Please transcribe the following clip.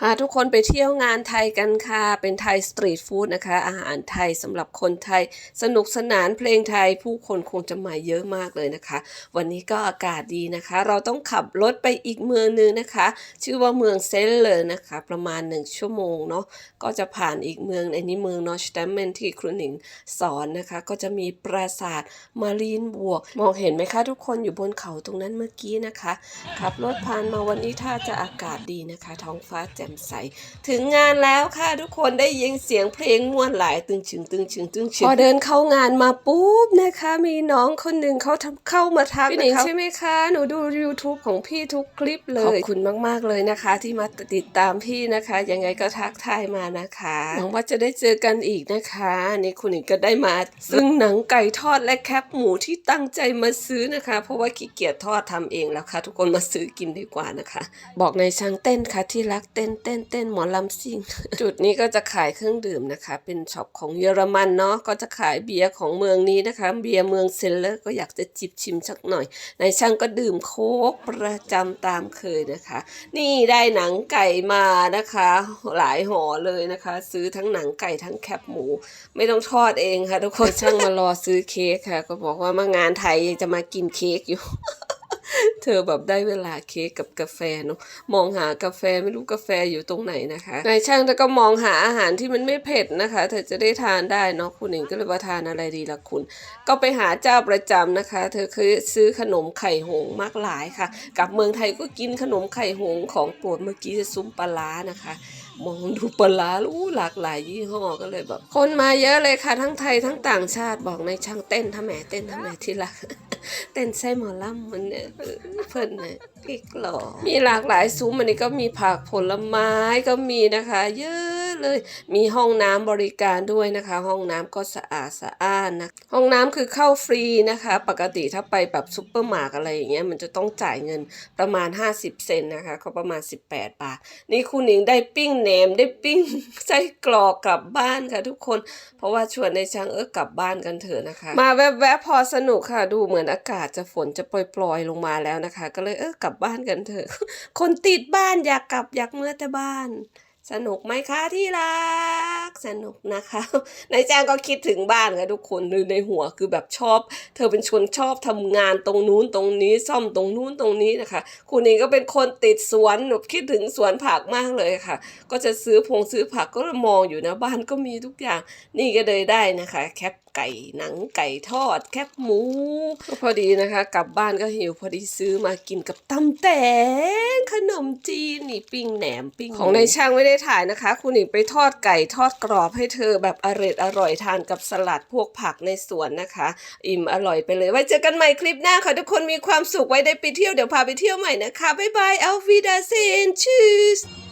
พาทุกคนไปเที่ยวงานไทยกันค่ะ เป็นไทยสตรีทฟู้ดนะคะ อาหารไทยสำหรับคนไทย สนุกสนานเพลงไทย ผู้คนคงจะมาเยอะมากเลยนะคะ วันนี้ก็อากาศดีนะคะ เราต้องขับรถไปอีกเมืองหนึงนะคะ ชื่อว่าเมืองเซนเลอร์นะคะ ประมาณหนึ่งชั่วโมงเนาะ ก็จะผ่านอีกเมืองในนี้เมืองนอชแตมเมนที่ครูหนิงสอนนะคะ ก็จะมีปราสาทมารีนบวก มองเห็นไหมคะ ทุกคนอยู่บนเขาตรงนั้นเมื่อกี้นะคะ ขับรถผ่านมาวันนี้ถ้าจะอากาศดีนะคะ ท้องฟ้าแจ่มใส ถึงงานแล้วค่ะทุกคนได้ยินเสียงเพลงม่วนหลายตึงชึงตึงชึงตึงชึงพอเดินเข้างานมาปุ๊บนะคะ มีน้องคนหนึ่งเขาทำเข้ามาทักพี่หนิงใช่ไหมคะ หนูดู YouTube ของพี่ทุกคลิปเลย ขอบคุณมาก ๆ เลยนะคะ ที่มาติดตามพี่นะคะ ยังไงก็ทักทายมานะคะหวังว่าจะได้เจอกันอีกนะคะนี่คุณหนิงก็ได้มาซึ่งหนังไก่ทอดและแคบหมูที่ตั้งใจมาซื้อนะคะ เพราะว่าขี้เกียจทอดทำเองแล้วค่ะ ทุกคนมาซื้อกินดีกว่านะคะ บอกในช่างเต้นค่ะที่รักเต้นเต้นเต้นหมอลำซิ่ง จุดนี้ก็จะขายเครื่องดื่มนะคะ เป็นช็อปของเยอรมันเนาะก็จะขายเบียร์ของเมืองนี้นะคะ เบียร์เมืองเซนเลอร์ก็อยากจะจิบชิมสักหน่อยในช่างก็ดื่มโค้กประจำตามเคยนะคะ นี่ได้หนังไก่มานะคะ หลายห่อเลยนะคะ ซื้อทั้งหนังไก่ทั้งแคบหมู ไม่ต้องทอดเองค่ะ ทุกคนช่างมารอซื้อเค้กค่ะ ก็บอกว่ามางานไทยยังจะมากินเค้กอยู่ เธอแบบได้เวลาเค้กกับกาแฟเนาะมองหากาแฟไม่รู้กาแฟอยู่ตรงไหนนะคะนายช่างแต่ก็มองหาอาหารที่มันไม่เผ็ดนะคะ เธอจะได้ทานได้เนาะคุณเองก็เลยว่าทานอะไรดีล่ะคุณ ก็ไปหาเจ้าประจำนะคะ เธอเคยซื้อขนมไข่หงมากหลายค่ะ กลับเมืองไทยก็กินขนมไข่หงของโปรดเมื่อกี้จะซุ้มปลาร้านะคะ มองดูปลาร้าอู้หลากหลายยี่ห้อก็เลยแบบคนมาเยอะเลยค่ะทั้งไทยทั้งต่างชาติบอกในายช่างเต้นทำแหมเต้นทำแหมที่รักเต้นใส่หมอลำมันเนี่ยเพิ่นเนี่ยอีกหรอมีหลากหลายซุ้มอันนี้ก็มีผักผลไม้ก็มีนะคะ เยอะ เลย มีห้องน้ำบริการด้วยนะคะ ห้องน้ำก็สะอาดสะอ้านนะห้องน้ำคือเข้าฟรีนะคะ ปกติถ้าไปแบบซุปเปอร์มาร์กอะไรอย่างเงี้ยมันจะต้องจ่ายเงินประมาณ 50 เซนนะคะ ก็ประมาณ 18 บาท นี่คุณหนิงได้ปิ้งแหนมได้ปิ้งไส้กรอกกลับบ้านค่ะทุกคน เพราะว่าชวนในช่างเออกลับบ้านกันเถอะนะคะ มาแวบๆพอสนุกค่ะ ดูเหมือนอากาศจะฝนจะปล่อยๆลงมาแล้วนะคะ ก็เลยเออกลับบ้านกันเถอะ คนติดบ้านอยากกลับอยากเมื่อแต่บ้าน สนุกไหมคะที่รัก สนุกนะคะนายจ้างก็คิดถึงบ้านค่ะทุกคนในหัวคือแบบชอบ เธอเป็นชนชอบทำงานตรงนู้นตรงนี้ ซ่อมตรงนู้นตรงนี้นะคะ คุณเองก็เป็นคนติดสวนหนูคิดถึงสวนผักมากเลยค่ะ ก็จะซื้อพงซื้อผักก็มองอยู่นะบ้านก็มีทุกอย่าง นี่ก็เลยได้นะคะ แคป ไก่หนังไก่ทอดแคบหมู ก็พอดีนะคะ กลับบ้านก็หิวพอดีซื้อมากินกับตำแตงขนมจีนนี่ปิ้งแหนมปิ้งของในช่างไม่ได้ถ่ายนะคะ คุณหนิงไปทอดไก่ทอดกรอบให้เธอแบบอร่อยอร่อยทานกับสลัดพวกผักในสวนนะคะ อิ่มอร่อยไปเลยไว้เจอกันใหม่คลิปหน้าค่ะทุกคนมีความสุขไว้ได้ไปเที่ยวเดี๋ยวพาไปเที่ยวใหม่นะคะบ๊ายบายเอาวีดาเซนชูส